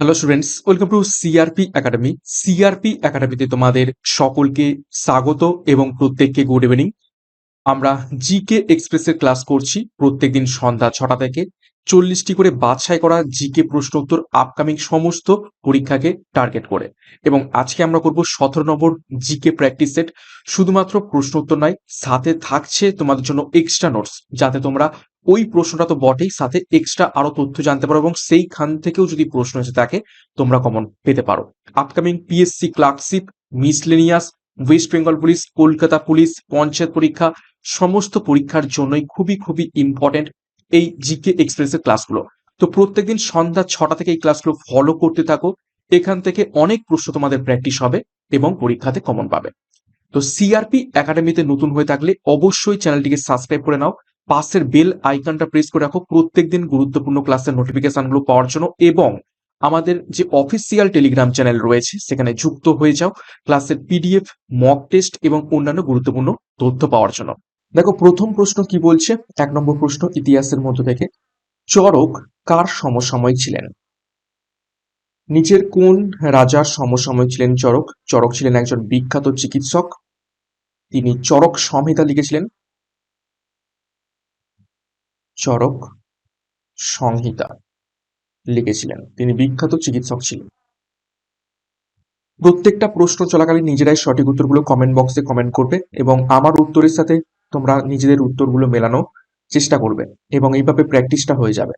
Hello students welcome to CRP academy CRP একাডেমিতে তোমাদের সকলকে স্বাগত এবং প্রত্যেককে গুড ইভিনিং আমরা জিকে এক্সপ্রেসের ক্লাস করছি প্রত্যেকদিন সন্ধ্যা ছটা থেকে। চল্লিশটি করে বাছাই করা জিকে প্রশ্ন উত্তর আপকামিং সমস্ত পরীক্ষাকে টার্গেট করে। এবং আজকে আমরা করব সতেরো নম্বর জিকে প্র্যাকটিস সেট শুধুমাত্র প্রশ্ন উত্তর নয়, সাথে থাকছে তোমাদের জন্য এক্সট্রা নোটস যাতে তোমরা ওই প্রশ্নটা তো বটেই, সাথে এক্সট্রা আরও তথ্য জানতে পারো এবং সেইখান থেকেও যদি প্রশ্ন এসে থাকে, তোমরা কমন পেতে পারো। Upcoming PSC clerkship miscellaneous West Bengal police Kolkata police panchayat পরীক্ষা সমস্ত পরীক্ষার জন্যই খুবই খুবই ইম্পর্টেন্ট এই জিকে এক্সপ্রেস এক্সপ্রেসের ক্লাসগুলো তো প্রত্যেকদিন সন্ধ্যা ছটা থেকে এই ক্লাসগুলো ফলো করতে থাকো। এখান থেকে অনেক প্রশ্ন তোমাদের প্র্যাকটিস হবে এবং পরীক্ষাতে কমন পাবে। তো সিআরপি একাডেমিতে নতুন হয়ে থাকলে অবশ্যই চ্যানেলটিকে সাবস্ক্রাইব করে নাও। পাশের বেল আইকনটা প্রেস করে রাখো। প্রত্যেকদিন গুরুত্বপূর্ণ ক্লাসের নোটিফিকেশনগুলো পাওয়ার জন্য এবং আমাদের যে অফিসিয়াল টেলিগ্রাম চ্যানেল রয়েছে, সেখানে যুক্ত হয়ে যাও। ক্লাসের পিডিএফ মক টেস্ট এবং অন্যান্য গুরুত্বপূর্ণ তথ্য পাওয়ার জন্য। দেখো, প্রথম প্রশ্ন কি বলছে? এক নম্বর প্রশ্ন ইতিহাসের মধ্য থেকে। চরক কার সমসাময়িক ছিলেন? নিচের কোন রাজার সমসাময়িক ছিলেন চরক? চরক ছিলেন একজন বিখ্যাত চিকিৎসক। তিনি চরক সংহিতা লিখেছিলেন। চরক সংহিতা লিখেছিলেন। তিনি বিখ্যাত চিকিৎসক ছিলেন। প্রত্যেকটা প্রশ্ন চলাকালীন নিজেরাই সঠিক উত্তরগুলো কমেন্ট বক্সে কমেন্ট করবে এবং আমার উত্তরের সাথে তোমরা নিজেদের উত্তরগুলো মেলানো চেষ্টা করবে এবং এইভাবে প্র্যাকটিসটা হয়ে যাবে।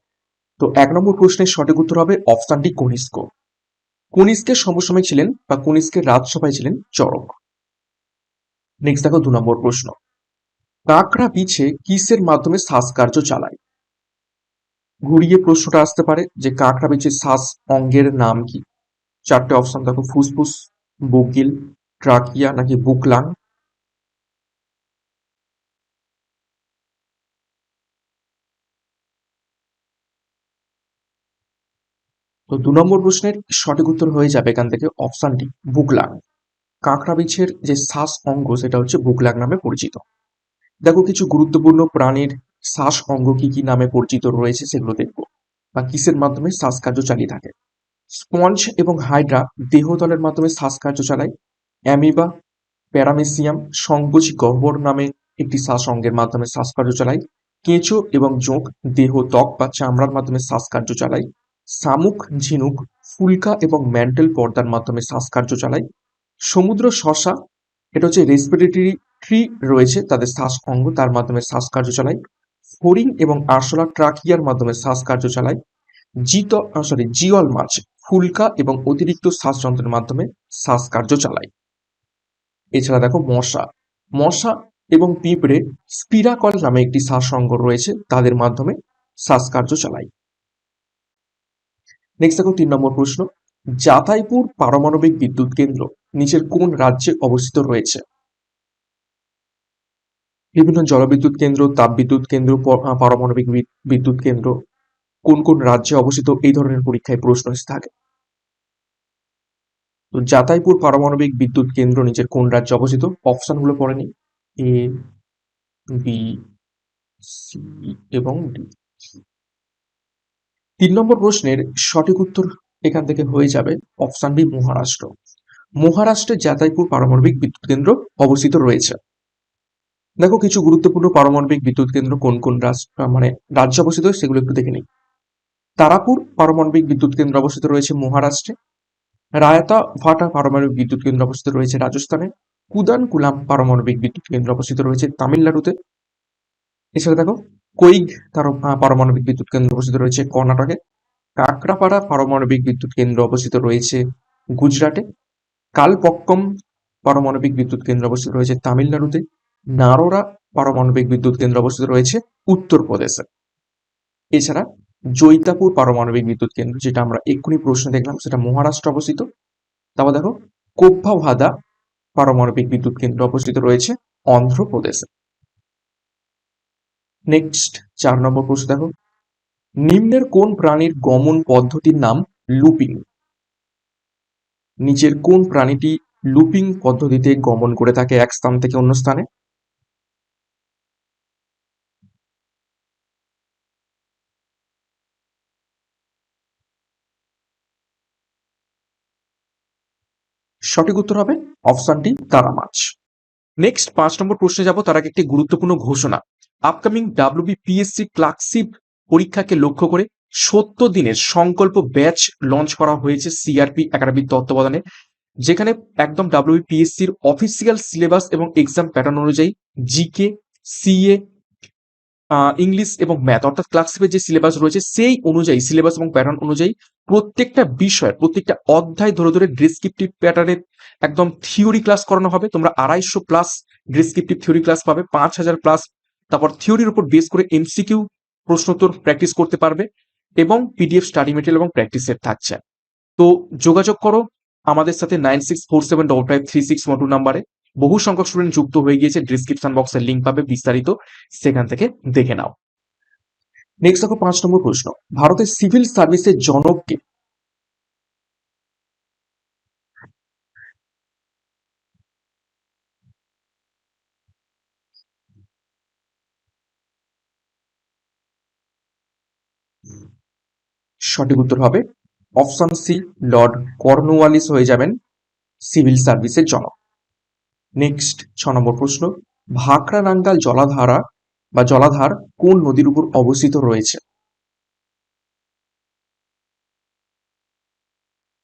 তো এক নম্বর প্রশ্নের সঠিক উত্তর হবে অপশানটি কনিষ্ক কনিষ্কের সমসময় ছিলেন বা কনিষ্কের রাজসভায় ছিলেন চরক। নেক্সট দেখো দু নম্বর প্রশ্ন। কাঁকড়া পিছে কিসের মাধ্যমে শ্বাসকার্য চালায়? ঘুরিয়ে প্রশ্নটা আসতে পারে যে কাঁকড়া পিছে শ্বাস অঙ্গের নাম কি? চারটে অপশন দেখো, ফুসফুস বুকিল ট্রাকিয়া নাকি বুকলাং? তো দু নম্বর প্রশ্নের সঠিক উত্তর হয়ে যাবে এখান থেকে অপশনটি বুকলাং কাঁকড়া বিছের যে শ্বাস অঙ্গ সেটা হচ্ছে বুকলাং নামে পরিচিত। দেখো কিছু গুরুত্বপূর্ণ প্রাণীর শ্বাস অঙ্গ কি কি নামে পরিচিত রয়েছে সেগুলো দেখব বা কিসের মাধ্যমে শ্বাসকার্য চালিয়ে থাকে। স্পঞ্জ এবং হাইড্রা দেহতলের মাধ্যমে শ্বাসকার্য চালায়। অ্যামিবা, প্যারামেসিয়াম, সংকোচী গহ্বর নামে একটি শ্বাস অঙ্গের মাধ্যমে শ্বাসকার্য চালায়। কেঁচো এবং জোঁক দেহ ত্বক বা চামড়ার মাধ্যমে শ্বাসকার্য চালায়। শামুক ঝিনুক ফুলকা এবং ম্যান্টেল পর্দার মাধ্যমে শ্বাসকার্য চালায়। সমুদ্র শশা এটা হচ্ছে রেসপিরেটরি ট্রি রয়েছে তাদের শ্বাস অঙ্গ তার মাধ্যমে শ্বাসকার্য চালায়। ফরিং এবং আরশোলা ট্রাকিয়ার মাধ্যমে শ্বাসকার্য চালায়। জিত সরি জিওল মাছ ফুলকা এবং অতিরিক্ত শ্বাসযন্ত্রের মাধ্যমে শ্বাসকার্য চালায়। এছাড়া দেখো মশা। মশা এবং পিঁপড়ে স্পিরাকল নামে একটি শ্বাসঅঙ্গ রয়েছে তাদের মাধ্যমে শ্বাসকার্য চালায়। নেক্সট দেখো তিন নম্বর প্রশ্ন। জাতাইপুর পারমাণবিক বিদ্যুৎ কেন্দ্র নিচের কোন রাজ্যে অবস্থিত রয়েছে? বিভিন্ন জলবিদ্যুৎ কেন্দ্র, তাপবিদ্যুৎ কেন্দ্র পারমাণবিক বিদ্যুৎ কেন্দ্র, কোন কোন রাজ্যে অবস্থিত এই ধরনের পরীক্ষায় প্রশ্ন এসে থাকে। তো জাতাইপুর পারমাণবিক বিদ্যুৎ কেন্দ্র নিচের কোন রাজ্যে অবস্থিত? অপশনগুলো পড়েনি এ, বি, সি, এবং ডি। তিন নম্বর প্রশ্নের সঠিক উত্তর এখান থেকে হয়ে যাবে অপশন বি মহারাষ্ট্র। মহারাষ্ট্রের জাতাইপুর পারমাণবিক বিদ্যুৎ কেন্দ্র অবস্থিত রয়েছে। দেখো কিছু গুরুত্বপূর্ণ পারমাণবিক বিদ্যুৎ কেন্দ্র কোন কোন মানে রাজ্য অবস্থিত সেগুলো একটু দেখে নিই। তারাপুর পারমাণবিক বিদ্যুৎ কেন্দ্র অবস্থিত রয়েছে মহারাষ্ট্রে। রায়তা ভাটা পারমাণবিক বিদ্যুৎ কেন্দ্র অবস্থিত রয়েছে রাজস্থানে। কুদান কুলাম পারমাণবিক বিদ্যুৎ কেন্দ্র অবস্থিত রয়েছে তামিলনাড়ুতে। এছাড়া দেখো কৈগ তার পারমাণবিক বিদ্যুৎ কেন্দ্র অবস্থিত রয়েছে কর্ণাটকে। কাকরাপাড়া পারমাণবিক বিদ্যুৎ কেন্দ্র অবস্থিত রয়েছে গুজরাটে। কালপক্কম পারমাণবিক বিদ্যুৎ কেন্দ্র অবস্থিত রয়েছে তামিলনাড়ুতে। নারোরা পারমাণবিক বিদ্যুৎ কেন্দ্র অবস্থিত রয়েছে উত্তরপ্রদেশে। এছাড়া জৈতাপুর পারমাণবিক বিদ্যুৎ কেন্দ্র, যেটা আমরা এক্ষুনি প্রশ্ন দেখলাম, সেটা মহারাষ্ট্র অবস্থিত। তারপর দেখো, কোপ্পাভাদা পারমাণবিক বিদ্যুৎ কেন্দ্র অবস্থিত রয়েছে অন্ধ্রপ্রদেশে। নেক্সট চার নম্বর প্রশ্ন দেখো। নিম্নের কোন প্রাণীর গমন পদ্ধতির নাম লুপিং? নিচের কোন প্রাণীটি লুপিং পদ্ধতিতে গমন করে থাকে এক স্থান থেকে অন্য স্থানে? সঠিক উত্তর হবে অপশনটি তারা মাছ। নেক্সট পাঁচ নম্বর প্রশ্নে যাব, তার আগে একটি গুরুত্বপূর্ণ ঘোষণা। আপকামিং ডাব্লিউবিপিএসসি ক্লার্কশিপ পরীক্ষাকে লক্ষ্য করে সত্তর দিনের সংকল্প ব্যাচ লঞ্চ করা হয়েছে সিআরপি একাডেমির তত্ত্বাবধানে, যেখানে একদম ডাব্লিউবিপিএসসির অফিসিয়াল সিলেবাস এবং এক্সাম প্যাটার্ন অনুযায়ী জিকে সিএ ইংলিশ এবং ম্যাথ অর্থাৎ ক্লাসিপের যে সিলেবাস রয়েছে সেই অনুযায়ী সিলেবাস এবং প্যাটার্ন অনুযায়ী প্রত্যেকটা বিষয়ের প্রত্যেকটা অধ্যায় ধরে ধরে ডিসক্রিপটিভ প্যাটার্নের একদম থিওরি ক্লাস করানো হবে। তোমরা আড়াইশো প্লাস ডিসক্রিপটিভ থিওরি ক্লাস পাবে, পাঁচ হাজার প্লাস তারপর থিওরির উপর বেস করে এমসিকিউ প্রশ্নোত্তর প্র্যাকটিস করতে পারবে এবং পিডিএফ স্টাডি মেটেরিয়াল এবং প্র্যাকটিস সেট থাকছে। তো যোগাযোগ করো আমাদের সাথে nine six four seven double five three six one two নাম্বারে বহু সংখ্যক স্টুডেন্ট যুক্ত হয়ে গিয়েছে ডিসক্রিপশন বক্সের লিঙ্ক পাবে বিস্তারিত। সেখান থেকে দেখে নাও। নেক্সট দেখো পাঁচ নম্বর প্রশ্ন। ভারতের সিভিল সার্ভিসের জনককে সঠিক উত্তর হবে অপশন সি লর্ড কর্নওয়ালিস হয়ে যাবেন সিভিল সার্ভিসের জনক। নেক্সট ছ নম্বর প্রশ্ন ভাকরা নাঙ্গাল জলাধারা বা জলাধার কোন নদীর উপর অবস্থিত রয়েছে?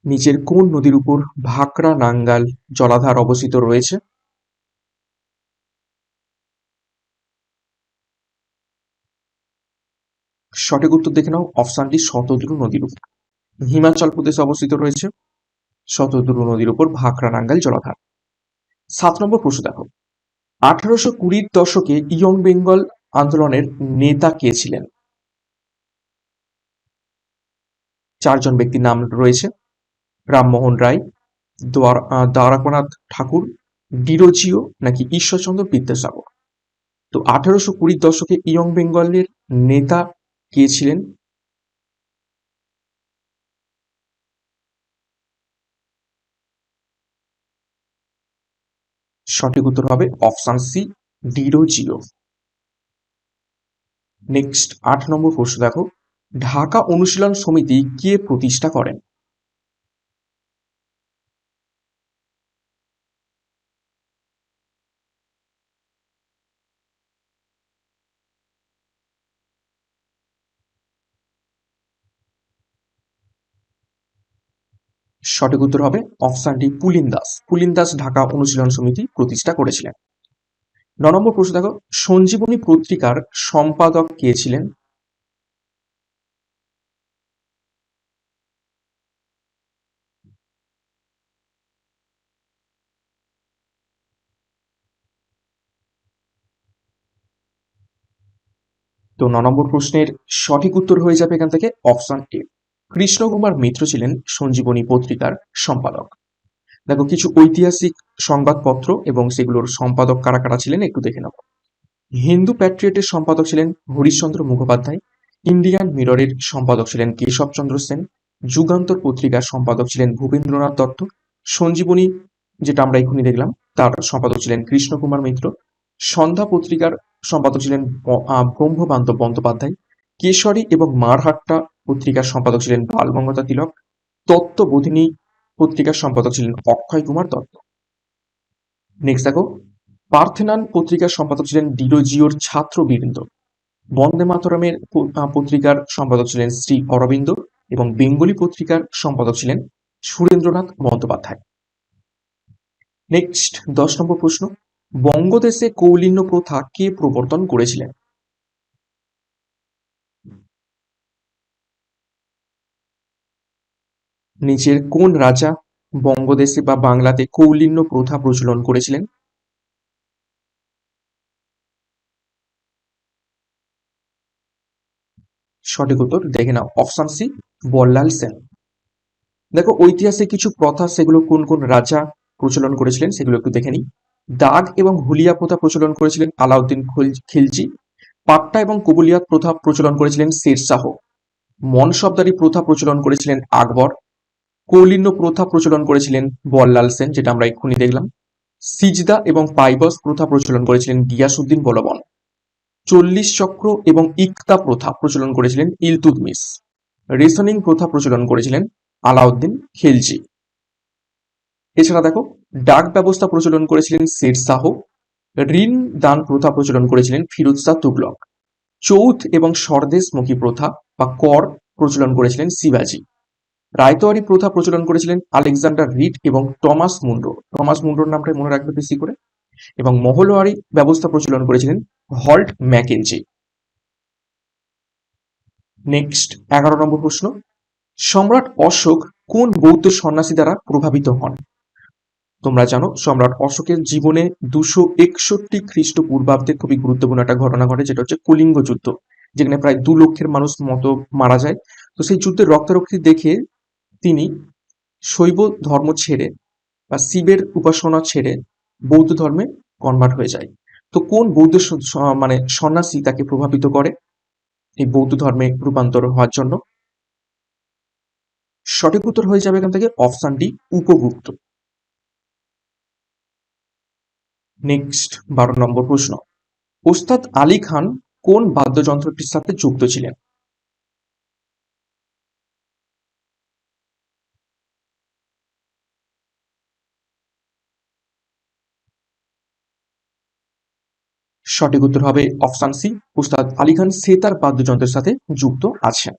নিচের কোন নদীর উপর ভাকরা নাঙ্গাল জলাধার অবস্থিত রয়েছে? সঠিক উত্তর দেখে নাও। অপশনটি শতদ্রু নদীর উপর। হিমাচল প্রদেশে অবস্থিত রয়েছে শতদ্রু নদীর উপর ভাকরা নাঙ্গাল জলাধার। সাত নম্বর প্রশ্ন দেখো। আঠারোশো কুড়ির দশকে ইয়ং বেঙ্গল আন্দোলনের নেতা কে ছিলেন? চারজন ব্যক্তির নাম রয়েছে। রামমোহন রায় দ্বারকানাথ ঠাকুর, ডিরোজিও নাকি ঈশ্বরচন্দ্র বিদ্যাসাগর? তো আঠারোশো কুড়ির দশকে ইয়ং বেঙ্গলের নেতা কে ছিলেন? সঠিক উত্তর হবে option C, Derozio. Next আট নম্বর প্রশ্ন দেখো, ঢাকা অনুশীলন সমিতি কে প্রতিষ্ঠা করেন? সঠিক উত্তর হবে অপশানটি পুলিন দাস পুলিন দাস ঢাকা অনুশীলন সমিতি প্রতিষ্ঠা করেছিলেন। ন নম্বর প্রশ্ন দেখো, সঞ্জীবনী পত্রিকার সম্পাদক কে ছিলেন? তো ন নম্বর প্রশ্নের সঠিক উত্তর হয়ে যাবে এখান থেকে অপশন এ। কৃষ্ণকুমার মিত্র ছিলেন সঞ্জীবনী পত্রিকার সম্পাদক। দেখো, কিছু ঐতিহাসিক সংবাদপত্র এবং সেগুলোর সম্পাদক কারা কারা ছিলেন একটু দেখে নেব হিন্দু প্যাট্রিয়েটের সম্পাদক ছিলেন হরিশ্চন্দ্র মুখোপাধ্যায়, ইন্ডিয়ান মিররের সম্পাদক ছিলেন কেশবচন্দ্র সেন, যুগান্তর পত্রিকার সম্পাদক ছিলেন ভূপেন্দ্রনাথ দত্ত, সঞ্জীবনী যেটা আমরা এখনই দেখলাম, তার সম্পাদক ছিলেন কৃষ্ণকুমার মিত্র, সন্ধ্যা পত্রিকার সম্পাদক ছিলেন ব্রহ্মবান্ধব বন্দ্যোপাধ্যায় কেশরী এবং মারহাট্টা পত্রিকার সম্পাদক ছিলেন বালগঙ্গতা তিলক, তত্ত্ববোধিনী পত্রিকার সম্পাদক ছিলেন অক্ষয় কুমার দত্ত। নেক্সট দেখো, পার্থেনান পত্রিকার সম্পাদক ছিলেন ডিরোজিওর ছাত্রবৃন্দ। বন্দে মাতরমের পত্রিকার সম্পাদক ছিলেন শ্রী অরবিন্দ এবং বেঙ্গলি পত্রিকার সম্পাদক ছিলেন সুরেন্দ্রনাথ বন্দ্যোপাধ্যায়। নেক্সট দশ নম্বর প্রশ্ন, বঙ্গদেশে কৌলিন্য প্রথা কে প্রবর্তন করেছিলেন? নিচের কোন রাজা বঙ্গদেশে বা বাংলাতে কৌলিন্য প্রথা প্রচলন করেছিলেন? সঠিক উত্তর দেখে নাও, অপশন সি, বল্লাল সেন। দেখো, ঐতিহাসিক কিছু প্রথা সেগুলো কোন কোন রাজা প্রচলন করেছিলেন সেগুলো একটু দেখে নিই। দাগ এবং হুলিয়া প্রথা প্রচলন করেছিলেন আলাউদ্দিন খিলজি। পাট্টা এবং কবুলিয়াত প্রথা প্রচলন করেছিলেন শেরশাহ মনসবদারি প্রথা প্রচলন করেছিলেন আকবর। কৌলিন্য প্রথা প্রচলন করেছিলেন বল্লাল সেন, যেটা আমরা এক্ষুনি দেখলাম। সিজদা এবং পাইবস প্রথা প্রচলন করেছিলেন গিয়াসুদ্দিন বলবন। চল্লিশ চক্র এবং ইকতা প্রথা প্রচলন করেছিলেন ইলতুদমিস রেশনিং প্রথা প্রচলন করেছিলেন আলাউদ্দিন খিলজি। এছাড়া দেখো, ডাক ব্যবস্থা প্রচলন করেছিলেন শের শাহ। ঋণ দান প্রথা প্রচলন করেছিলেন ফিরোজ তুগলক। চৌথ এবং স্বরদেশমুখী প্রথা বা কর প্রচলন করেছিলেন শিবাজি। রায়তোয়ারি প্রথা প্রচলন করেছিলেন আলেকজান্ডার রিড এবং টমাস মুন্ডো। টমাস মুন্ডোর নামটা মনে রাখবে বেশি করে। এবং মহলওয়ারি ব্যবস্থা প্রচলন করেছিলেন হল্ট ম্যাকেনজি নেক্সট, এগারো নম্বর প্রশ্ন। সম্রাট অশোক কোন বৌদ্ধ সন্ন্যাসী দ্বারা প্রভাবিত হন? তোমরা জানো, সম্রাট অশোকের জীবনে দুশো একষট্টি খ্রিস্টপূর্বাব্দে খুবই গুরুত্বপূর্ণ একটা ঘটনা ঘটে, যেটা হচ্ছে কলিঙ্গ যুদ্ধ, যেখানে প্রায় দু লক্ষের মানুষ মতো মারা যায়। তো সেই যুদ্ধের রক্তারক্তি দেখে তিনি শৈব ধর্ম ছেড়ে বা শিবের উপাসনা ছেড়ে বৌদ্ধ ধর্মে কনভার্ট হয়ে যায়। তো কোন বৌদ্ধ মানে সন্ন্যাসী তাকে প্রভাবিত করে এই বৌদ্ধ ধর্মে রূপান্তর হওয়ার জন্য? সঠিক উত্তর হয়ে যাবে এখান থেকে অপশন ডি উপগুপ্ত নেক্সট বারো নম্বর প্রশ্ন। ওস্তাদ আলী খান কোন বাদ্যযন্ত্রটির সাথে যুক্ত ছিলেন? সঠিক উত্তর হবে অপশান সি, উস্তাদ আলী খান সেতার বাদ্যযন্ত্রের সাথে যুক্ত আছেন।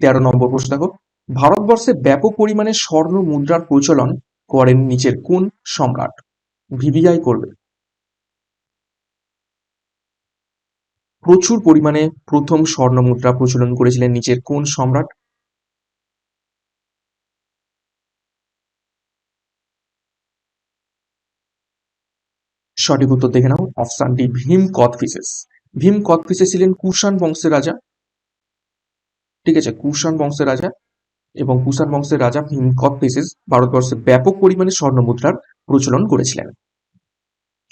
তেরো নম্বর প্রশ্ন দেখো, ভারতবর্ষে ব্যাপক পরিমাণে স্বর্ণ মুদ্রার প্রচলন করেন নিচের কোন সম্রাট? ভিভিআই করবে। প্রচুর পরিমাণে প্রথম স্বর্ণ মুদ্রা প্রচলন করেছিলেন নিচের কোন সম্রাট? সঠিক উত্তর দেখে নাও। অপশান ডি ভীম কথফিসেস ভীম কথফিসেস ছিলেন? কুষাণ বংশের রাজা। ঠিক আছে, কুষাণ বংশের রাজা এবং কুষাণ বংশের রাজা ভীম কথফিসেস ভারতবর্ষে ব্যাপক পরিমাণে স্বর্ণ মুদ্রার প্রচলন করেছিলেন।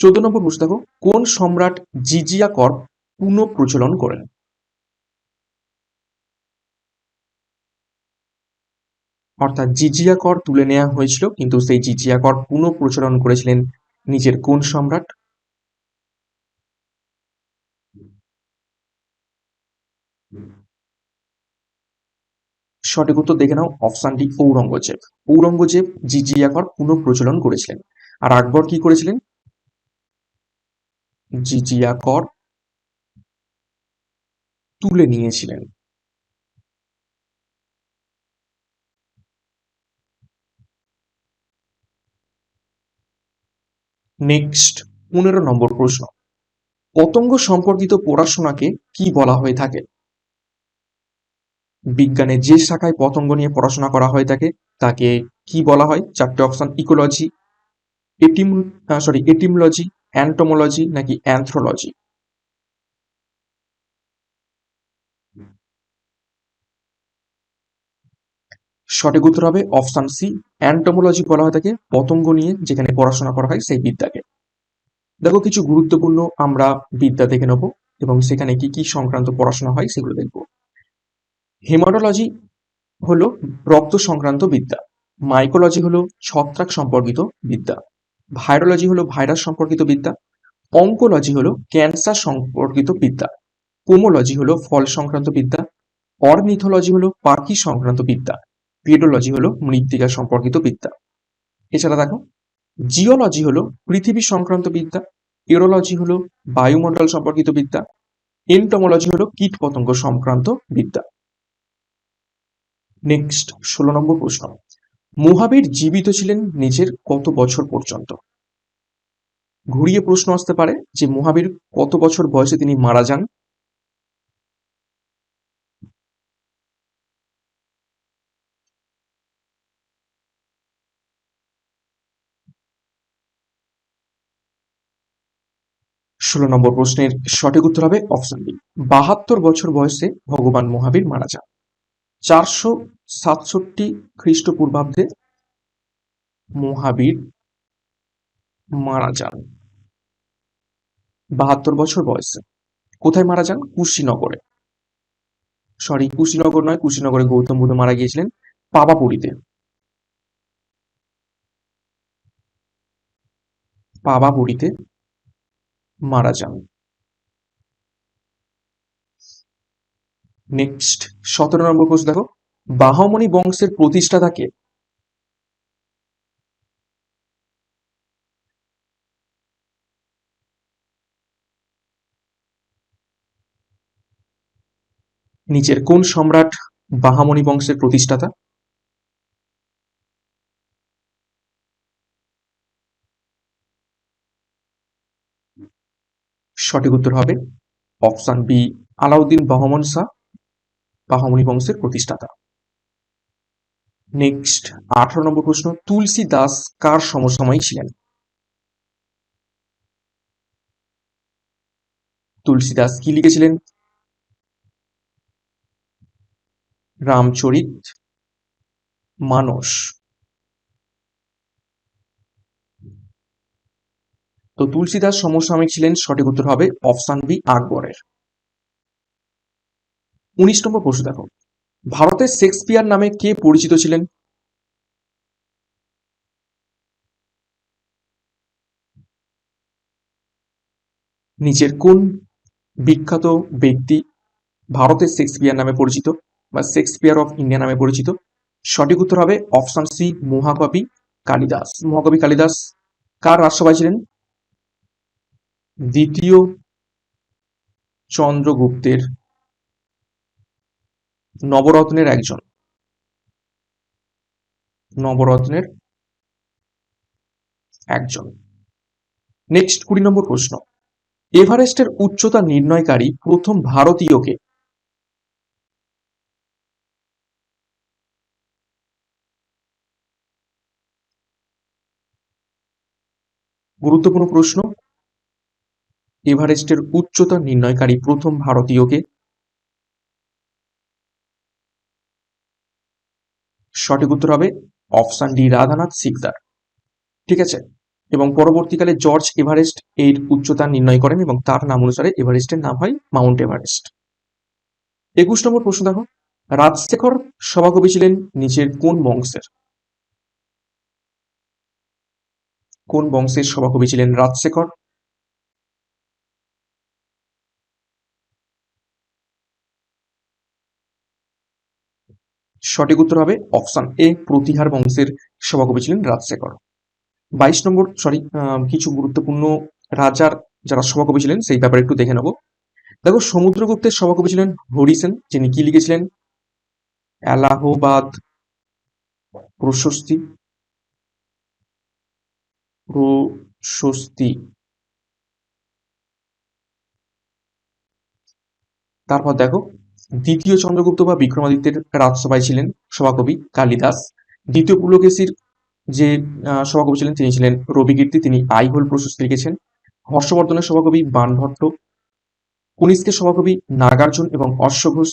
চোদ্দ নম্বর প্রশ্ন দেখো, কোন সম্রাট জিজিয়া কর পুনঃ প্রচলন করেন? অর্থাৎ জিজিয়া কর তুলে নেওয়া হয়েছিল, কিন্তু সেই জিজিয়া কর পুনঃ প্রচলন করেছিলেন নিজের কোন সম্রাট? সঠিক উত্তর দেখে নাও অপশানটি ঔরঙ্গজেব। ঔরঙ্গজেব জিজিয়া কর পুনঃ প্রচলন করেছিলেন। আর আকবর কি করেছিলেন? জিজিয়া কর তুলে নিয়েছিলেন। নেক্সট পনেরো নম্বর প্রশ্ন। পতঙ্গ সম্পর্কিত পড়াশোনাকে কি বলা হয়ে থাকে? বিজ্ঞানে যে শাখায় পতঙ্গ নিয়ে পড়াশোনা করা হয়ে থাকে, তাকে কি বলা হয়? চারটে অপশন ইকোলজি এটিম সরি এটিমোলজি অ্যান্টোমোলজি নাকি অ্যান্থ্রোলজি সঠিক উত্তর হবে অপশন সি অ্যান্টোমোলজি বলা হয় থাকে পতঙ্গ নিয়ে যেখানে পড়াশোনা করা হয় সেই বিদ্যাকে। দেখো, কিছু গুরুত্বপূর্ণ আমরা বিদ্যা দেখে নেব এবং সেখানে কি কি সংক্রান্ত পড়াশোনা হয় সেগুলো দেখব। হেমাটোলজি হলো রক্ত সংক্রান্ত বিদ্যা। মাইকোলজি হলো ছত্রাক সম্পর্কিত বিদ্যা। ভাইরোলজি হলো ভাইরাস সম্পর্কিত বিদ্যা। অঙ্কোলজি হলো ক্যান্সার সম্পর্কিত বিদ্যা। পোমোলজি হলো ফল সংক্রান্ত বিদ্যা। অর্নিথোলজি হলো পাখি সংক্রান্ত বিদ্যা। পেডোলজি হলো মৃত্তিকা সম্পর্কিত বিদ্যা। এছাড়া দেখো জিওলজি হলো পৃথিবী সংক্রান্ত বিদ্যা। এরোলজি হলো বায়ুমণ্ডল সম্পর্কিত বিদ্যা। এন্টোমোলজি হলো কীট পতঙ্গ সংক্রান্ত বিদ্যা। নেক্সট ষোলো নম্বর প্রশ্ন। মহাবীর জীবিত ছিলেন নিজের কত বছর পর্যন্ত? ঘুরিয়ে প্রশ্ন আসতে পারে যে মহাবীর কত বছর বয়সে তিনি মারা যান? ষোলো নম্বর প্রশ্নের সঠিক উত্তর হবে অপশন বি বাহাত্তর বছর বয়সে ভগবান মহাবীর মারা যান। চারশো সাতষট্টি খ্রিস্টপূর্বাব্দে মহাবীর মারা যান। বাহাত্তর বছর বয়সে। কোথায় মারা যান? কুশীনগরে। সরি কুশীনগর নয়, কুশীনগরে গৌতম বুদ্ধ মারা গিয়েছিলেন পাবাপুরীতে। পাবাপুরীতে মারা যান। নেক্সট সতেরো নম্বর প্রশ্ন দেখো। বাহমণি বংশের প্রতিষ্ঠাতা কে নিচের কোন সম্রাট বাহামণি বংশের প্রতিষ্ঠাতা? সঠিক উত্তর হবে অপশন বি, আলাউদ্দিন বাহমন শাহ বাহমনি বংশের প্রতিষ্ঠাতা। নেক্সট, আঠারো নম্বর প্রশ্ন, তুলসী দাস কার সমসাময়িক ছিলেন? তুলসী দাস কি লিখেছিলেন? রামচরিত মানস। তো তুলসীদাস সমসাময়িক ছিলেন, সঠিক উত্তর হবে অপশান বি, আকবরের। উনিশ নম্বর প্রশ্ন দেখো। ভারতের শেক্সপিয়ার নামে কে পরিচিত ছিলেন? নিচের কোন বিখ্যাত ব্যক্তি ভারতের শেক্সপিয়ার নামে পরিচিত বা শেক্সপিয়ার অফ ইন্ডিয়া নামে পরিচিত? সঠিক উত্তর হবে অপশন সি, মহাকবি কালিদাস। মহাকবি কালিদাস কার রাষ্ট্রভাই ছিলেন? দ্বিতীয় চন্দ্রগুপ্তের নবরত্নের একজন। নবরত্নের একজন। নেক্সট কুড়ি নম্বর প্রশ্ন। এভারেস্টের উচ্চতা নির্ণয়কারী প্রথম ভারতীয়কে গুরুত্বপূর্ণ প্রশ্ন। এভারেস্টের উচ্চতা নির্ণয়কারী প্রথম ভারতীয়কে সঠিক উত্তর হবে অপশন ডি রাধানাথ সিকদার। ঠিক আছে? এবং পরবর্তীকালে জর্জ এভারেস্ট এর উচ্চতা নির্ণয় করেন এবং তার নাম অনুসারে এভারেস্টের নাম হয় মাউন্ট এভারেস্ট। একুশ নম্বর প্রশ্ন দেখো, রাজশেখর সভাকবি ছিলেন নিচের কোন বংশের? কোন বংশের সভাকবি ছিলেন রাজশেখর? সঠিক উত্তর হবে অপশন এ, প্রতিহার বংশের সভাকবি ছিলেন রাজশেখর। বাইশ নম্বর সরি কিছু গুরুত্বপূর্ণ রাজার যারা সভাকবি ছিলেন, সেই ব্যাপারে একটু দেখে নেব। দেখো, সমুদ্রগুপ্তের সভাকবি ছিলেন হরিসেন যিনি কি লিখেছিলেন? এলাহাবাদ প্রশস্তি প্রশস্তি। তারপর দেখো দ্বিতীয় চন্দ্রগুপ্ত বা বিক্রমাদিত্যের রাজসভায় ছিলেন সভাকবি কালিদাস। দ্বিতীয় পুলকেশীর যে সভাকবি ছিলেন, তিনি ছিলেন রবিকীর্তি, তিনি আইহোল প্রশস্তি লিখেছেন। হর্ষবর্ধনের সভাকবি বানভট্ট, কনিষ্কের সভাকবি নাগার্জুন এবং অশ্বঘোষ,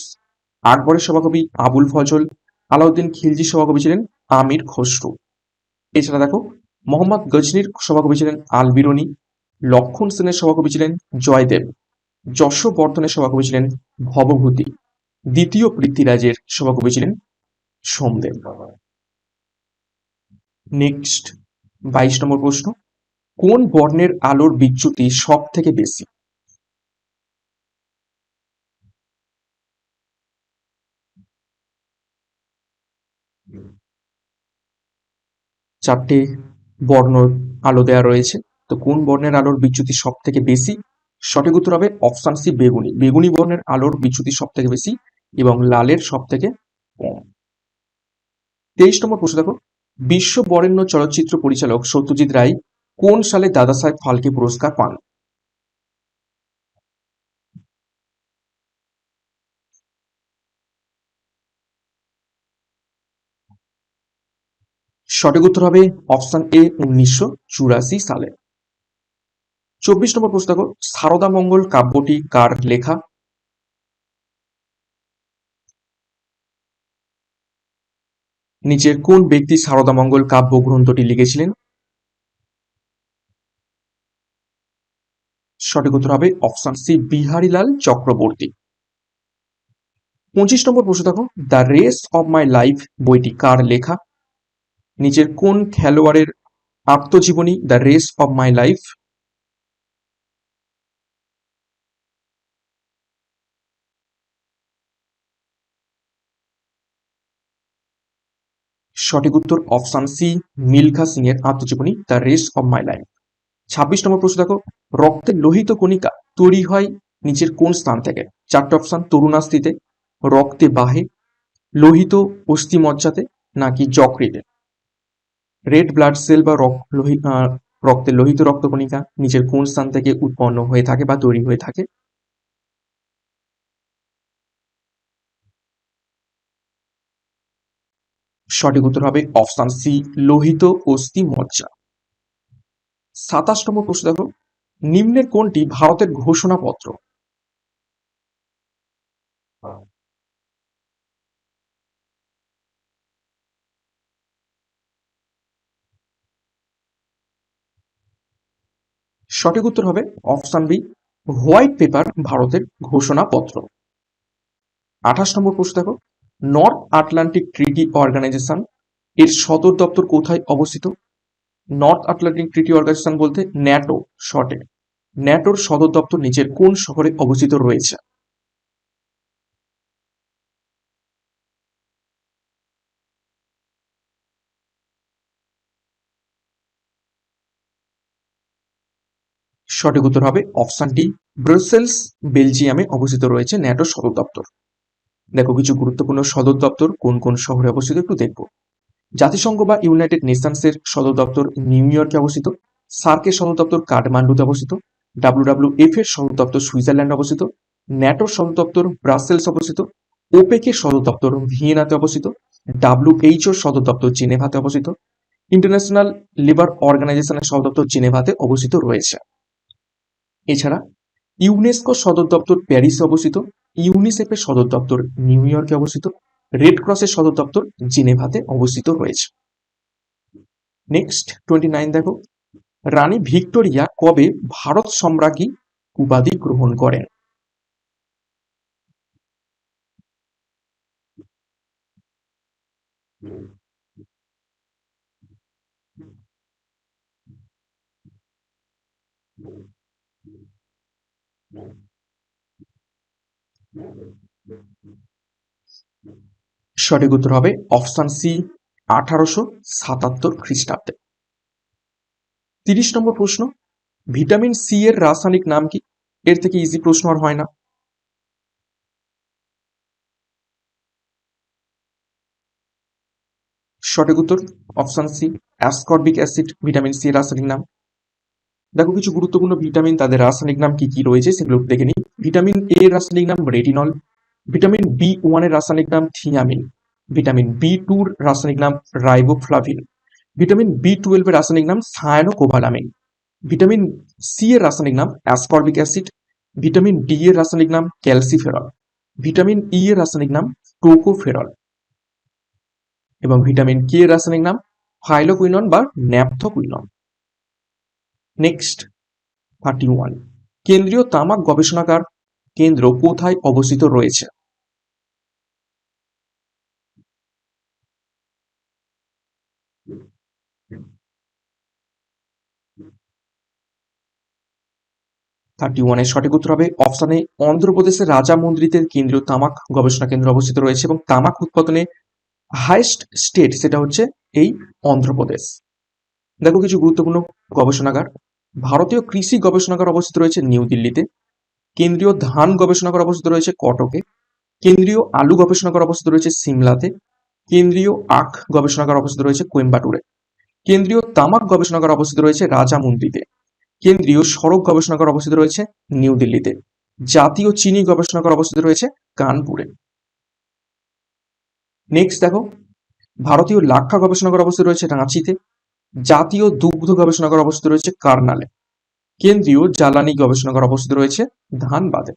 আকবরের সভাকবি আবুল ফজল, আলাউদ্দিন খিলজির সভাকবি ছিলেন আমির খসরু। এছাড়া দেখো, মোহাম্মদ গজনির সভাকবি ছিলেন আলবিরনি লক্ষণ সেনের সভাকবি ছিলেন জয়দেব, যশবর্ধনের সভাকবি ছিলেন ভবভূতি। দ্বিতীয় পৃথ্বীরাজের সভাকবি ছিলেন সোমদেব। নেক্সট বাইশ নম্বর প্রশ্ন, কোন বর্ণের আলোর বিচ্যুতি সব থেকে বেশি? চারটে বর্ণ আলো দেওয়া রয়েছে, তো কোন বর্ণের আলোর বিচ্যুতি সব থেকে বেশি? সঠিক উত্তর হবে অপশান সি, বেগুনি। বেগুনি বর্ণের আলোর বিচ্যুতি সব থেকে বেশি এবং লালের সব থেকে কম তেইশ নম্বর প্রশ্ন দেখো। বিশ্ব বরেণ্য চলচ্চিত্র পরিচালক সত্যজিৎ রায় কোন সালে দাদা সাহেব ফালকে পুরস্কার পান? সঠিক উত্তর হবে অপশন এ উনিশশো চুরাশি সালে। চব্বিশ নম্বর প্রশ্ন দেখো। সারদা মঙ্গল কাব্যটি কার লেখা? নিচের কোন ব্যক্তি সারদা মঙ্গল কাব্য গ্রন্থটি লিখেছিলেন? সঠিক উত্তর হবে অপশন সি, বিহারীলাল চক্রবর্তী। পঁচিশ নম্বর প্রশ্ন দেখো, the race of my life বইটি কার লেখা? নিচের কোন খেলোয়াড়ের আত্মজীবনী the race of my life সঠিক উত্তর অপশন সি, মিলখা সিং এর আত্মজীবনী, the race of my life. ছাব্বিশ নম্বর প্রশ্ন দেখো রক্তের লোহিত কণিকা তৈরি হয় নিচের কোন স্থান থেকে? চারটে অপশন, তরুণাস্থিতে, রক্তে বাহে, লোহিত অস্থি মজ্জাতে নাকি যকৃতে? রেড ব্লাড সেল বা রক্ত লোহিত রক্তকণিকা নিচের কোন স্থান থেকে উৎপন্ন হয়ে থাকে বা তৈরি হয়ে থাকে? সঠিক উত্তর হবে অপশন সি, লোহিত অস্থি মজ্জা। সাতাশ নম্বর প্রশ্ন দেখো, নিম্নের কোনটি ভারতের ঘোষণাপত্র? সঠিক উত্তর হবে অপশন বি, হোয়াইট পেপার ভারতের ঘোষণাপত্র। আঠাশ নম্বর প্রশ্ন দেখো নর্থ আটলান্টিক ট্রিটি অর্গানাইজেশন এর সদর দপ্তর কোথায় অবস্থিত? নর্থ আটলান্টিক ট্রিটি অর্গানাইজেশন বলতে ন্যাটো শর্টে। ন্যাটোর সদর দপ্তর নিচের কোন শহরে অবস্থিত রয়েছে? সঠিক উত্তর হবে অপশন ডি, ব্রুসেলস, বেলজিয়ামে অবস্থিত রয়েছে ন্যাটো সদর দপ্তর। দেখো কিছু গুরুত্বপূর্ণ সদর দপ্তর কোন কোন শহরে অবস্থিত একটু দেখব। জাতিসংঘ বা ইউনাইটেড নেশনসের সদর দপ্তর নিউ ইয়র্কে অবস্থিত, সার্কের সদর দপ্তর কাঠমান্ডুতে অবস্থিত ডাব্লিউ এফ এর সদর দপ্তর সুইজারল্যান্ডে অবস্থিত ন্যাটোর সদর দপ্তর ব্রাসেলস অবস্থিত ওপেকের সদর দপ্তর ভিয়েনাতে অবস্থিত ডাব্লিউএইচওর সদর দপ্তর জেনেভাতে অবস্থিত, ইন্টারন্যাশনাল লিবার অর্গানাইজেশনের সদর দপ্তর জেনেভাতে অবস্থিত রয়েছে। এছাড়া ইউনেস্কো সদর দপ্তর প্যারিসে অবস্থিত ইউনিসেফের সদর দপ্তর নিউ ইয়র্কে অবস্থিত, রেড ক্রসের সদর দপ্তর জিনেভাতে অবস্থিত রয়েছে। নেক্সট টোয়েন্টি নাইন দেখো। রানী ভিক্টোরিয়া কবে ভারত সম্রাজ্ঞী উপাধি গ্রহণ করেন? সঠিক উত্তর হবে অপশন সি, আঠারোশো সাতাত্তর খ্রিস্টাব্দে। তিরিশ নম্বর প্রশ্ন, ভিটামিন সি এর রাসায়নিক নাম কি? এর থেকে ইজি প্রশ্ন আর হয় না। সঠিক উত্তর option C ascorbic acid vitamin C এর রাসায়নিক নাম। দেখো কিছু গুরুত্বপূর্ণ ভিটামিন তাদের রাসায়নিক নাম কি কি রয়েছে সেগুলো দেখে নিই। ভিটামিন এ এর রাসায়নিক নাম রেটিনল ভিটামিন বি ওয়ানের রাসায়নিক নাম থিয়ামিন ভিটামিন বি টুর রাসায়নিক নাম রাইবোফ্লাভিন ভিটামিন বি টুয়েলভ এর রাসায়নিক নাম সায়ানোকোভালামিন ভিটামিন সি এর রাসায়নিক নাম অ্যাসকর্বিক অ্যাসিড ভিটামিন ডি এর রাসায়নিক নাম ক্যালসিফেরল ভিটামিন ই এর রাসায়নিক নাম টোকোফেরল এবং ভিটামিন কে এর রাসায়নিক নাম ফাইলোকুইনন বা ন্যাপথোকুইনন। নেক্সট থার্টি ওয়ান কেন্দ্রীয় তামাক গবেষণাগার কেন্দ্র কোথায় অবস্থিত রয়েছে? থার্টি ওয়ানের সঠিক উত্তর হবে অপশানে অন্ধ্রপ্রদেশের রাজা মন্দিরের কেন্দ্রীয় তামাক গবেষণা কেন্দ্র অবস্থিত রয়েছে এবং তামাক উৎপাদনে হাইস্ট স্টেট সেটা হচ্ছে এই অন্ধ্রপ্রদেশ। দেখো কিছু গুরুত্বপূর্ণ গবেষণাগার। ভারতীয় কৃষি গবেষণাগার অবস্থিত রয়েছে নিউ দিল্লিতে। কেন্দ্রীয় ধান গবেষণাগার অবস্থিত রয়েছে কটকে। কেন্দ্রীয় আলু গবেষণাগার অবস্থিত রয়েছে সিমলাতে। কেন্দ্রীয় আখ গবেষণাগার অবস্থিত রয়েছে কোয়েম্বাটুরে। কেন্দ্রীয় তামাক গবেষণাগার অবস্থিত রয়েছে রাজামন্দিতে কেন্দ্রীয় সড়ক গবেষণাগার অবস্থিত রয়েছে নিউ দিল্লিতে। জাতীয় চিনি গবেষণাগার অবস্থিত রয়েছে কানপুরে। নেক্সট দেখো। ভারতীয় লাক্ষা গবেষণাগার অবস্থিত রয়েছে রাঁচিতে। জাতীয় দুগ্ধ গবেষণাগার অবস্থিত রয়েছে কার্নালে। কেন্দ্রীয় জ্বালানি গবেষণাগার অবস্থিত রয়েছে ধানবাদে।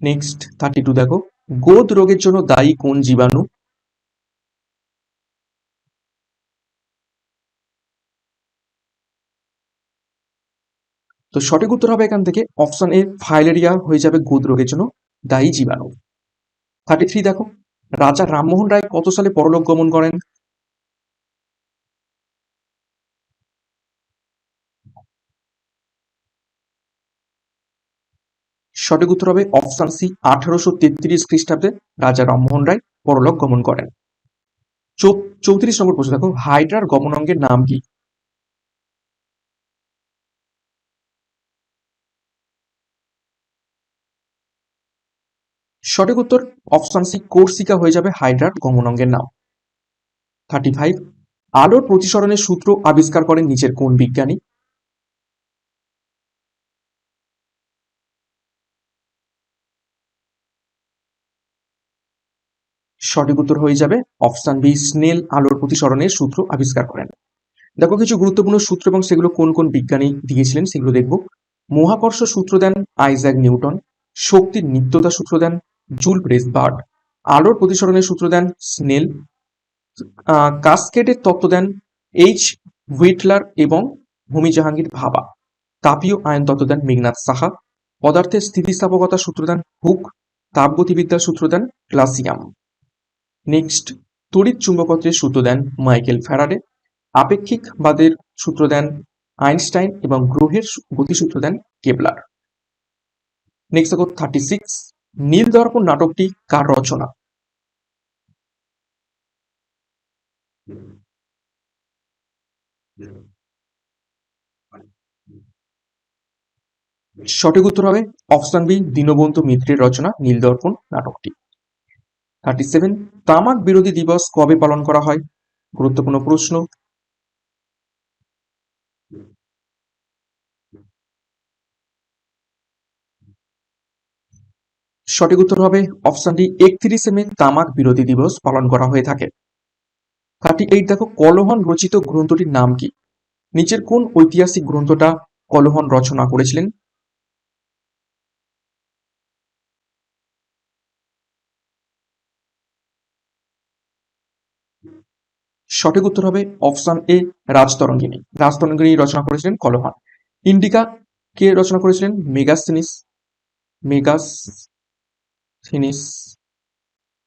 নেক্সট থার্টি টু দেখো। গোদ রোগের জন্য দায়ী কোন জীবাণু? তো সঠিক উত্তর হবে এখান থেকে অপশন এ, ফাইলেরিয়া হয়ে যাবে গোদ রোগের জন্য দায়ী জীবাণু। থার্টি থ্রি দেখো। রাজা রামমোহন রায় কত সালে পরলোক গমন করেন? সঠিক উত্তর হবে অপশন সি, আঠারোশো তেত্রিশ খ্রিস্টাব্দে রাজা রামমোহন রায় পরলোক গমন করেন। চৌত্রিশ নম্বর প্রশ্ন দেখো হাইড্রার গমনাঙ্গের নাম কি? সঠিক উত্তর অপশন সি, কোর্সিকা হয়ে যাবে হাইড্রার গমনাঙ্গের নাম। থার্টি ফাইভ আলোর প্রতিসরণের সূত্র আবিষ্কার করেন নিচের কোন বিজ্ঞানী? সঠিক উত্তর হয়ে যাবে। অপশন বি, স্নেল আলোর প্রতিসরণের সূত্র আবিষ্কার করেন। দেখো, কিছু গুরুত্বপূর্ণ সূত্র এবং সেগুলো কোন কোন বিজ্ঞানী দিয়েছিলেন সেগুলো দেখব। মহাকর্ষ সূত্র দেন আইজ্যাক নিউটন শক্তির নিত্যতা সূত্র দেন জুল ব্রেসবার্ড আলোর প্রতিসরণের সূত্র দেন স্নেল কাস্কেটের তত্ত্ব দেন এইচ হুইটলার এবং ভূমি জাহাঙ্গীর ভাবা, তাপীয় আয়ন তত্ত্ব দেন মেঘনাথ সাহা, পদার্থের স্থিতিস্থাপকতা সূত্র দেন হুক তাপগতিবিদ্যার সূত্র দেন ক্লাসিয়াম। নেক্সট তড়িৎ চুম্বকত্বের সূত্র দেন মাইকেল ফ্যারাডে। আপেক্ষিকবাদের সূত্র দেন আইনস্টাইন এবং গ্রহের গতিসূত্র দেন কেবলার নেক্সট দেখো থার্টি সিক্স নীল দর্পণ নাটকটি কার রচনা? সঠিক উত্তর হবে অপশন বি, দীনবন্ধু মিত্রের রচনা নীলদর্পণ নাটকটি। থার্টি সেভেন তামাক বিরোধী দিবস কবে পালন করা হয়? গুরুত্বপূর্ণ প্রশ্ন। সঠিক উত্তর হবে অপশন ডি একত্রিশে মে তামাক বিরোধী দিবস পালন করা হয়ে থাকে। থার্টি এইট দেখো, কলহন রচিত গ্রন্থটির নাম কি? নিচের কোন ঐতিহাসিক গ্রন্থটা কলহন রচনা করেছিলেন? সঠিক উত্তর হবে অপশন এ রাজতরঙ্গিনী। রাজতরঙ্গিনী রচনা করেছিলেন কলহন। ইন্ডিকা কে রচনা করেছিলেন? মেগাসিনিস মেগাস থিনিস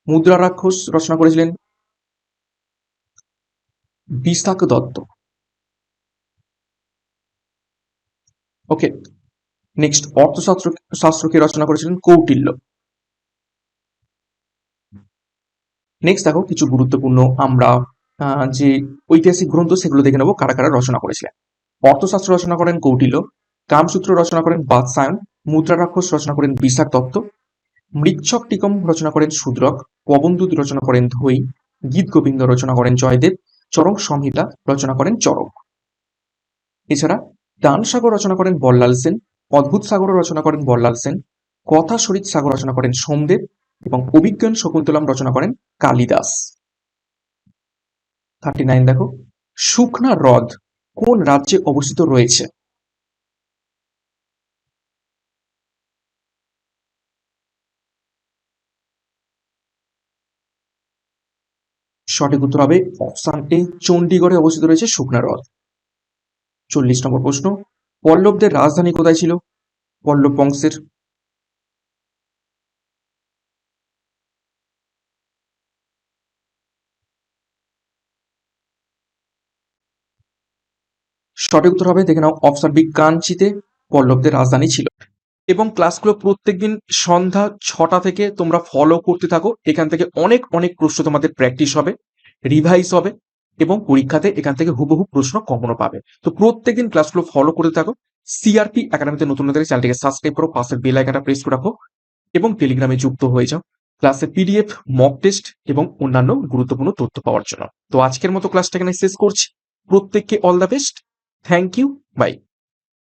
মুদ্রা রাক্ষস রচনা করেছিলেন বিশাখ দত্ত। ওকে, নেক্সট, অর্থশাস্ত্র শাস্ত্রকে রচনা করেছিলেন কৌটিল্য। নেক্সট দেখো, কিছু গুরুত্বপূর্ণ আমরা যে ঐতিহাসিক গ্রন্থ সেগুলো দেখে নেব কারা কারা রচনা করেছিলেন অর্থশাস্ত্র রচনা করেন কৌটিল্য কামসূত্র রচনা করেন বাদসায়ন মুদ্রা রাক্ষস রচনা করেন বিশাখ দত্ত মৃচ্ছক টিকম রচনা করেন শূদ্রক পবনদূত রচনা করেন ধৈ গীত গোবিন্দ রচনা করেন জয়দেব চরক সংহিতা রচনা করেন চরক এছাড়া দান সাগর রচনা করেন বল্লাল সেন অদ্ভুত সাগর রচনা করেন বল্লাল সেন কথা শরীর সাগর রচনা করেন সোমদেব এবং অভিজ্ঞান শকুন্তলাম রচনা করেন কালিদাস থার্টি নাইন দেখো। সুখনা হ্রদ কোন রাজ্যে অবস্থিত রয়েছে? সঠিক উত্তর হবে অপশন এ, চণ্ডীগড়ে অবস্থিত রয়েছে শুকনা হ্রদ। চল্লিশ নম্বর প্রশ্ন, পল্লবদের রাজধানী কোথায় ছিল? পল্লব বংশের সঠিক উত্তর হবে, দেখে নাও, অপশন বি, কাঞ্চিতে পল্লবদের রাজধানী ছিল। এবং ক্লাসগুলো প্রত্যেকদিন সন্ধ্যা ছটা থেকে তোমরা ফলো করতে থাকো। এখান থেকে অনেক অনেক প্রশ্ন তোমাদের প্র্যাকটিস হবে রিভাইজ হবে এবং পরীক্ষাতে এখান থেকে হুবহু প্রশ্ন কমনও পাবে। তো প্রত্যেকদিন ক্লাসগুলো ফলো করতে থাকো। সিআরপি একাডেমিতে নতুন নতুন চ্যানেলটিকে সাবস্ক্রাইব করো পাশের বেল আইকনটা প্রেস করে রাখো এবং টেলিগ্রামে যুক্ত হয়ে যাও। ক্লাসে পিডিএফ মক টেস্ট এবং অন্যান্য গুরুত্বপূর্ণ তথ্য পাওয়ার জন্য। তো আজকের মতো ক্লাসটা এখানে শেষ করছি। প্রত্যেককে all the best Thank you. Bye.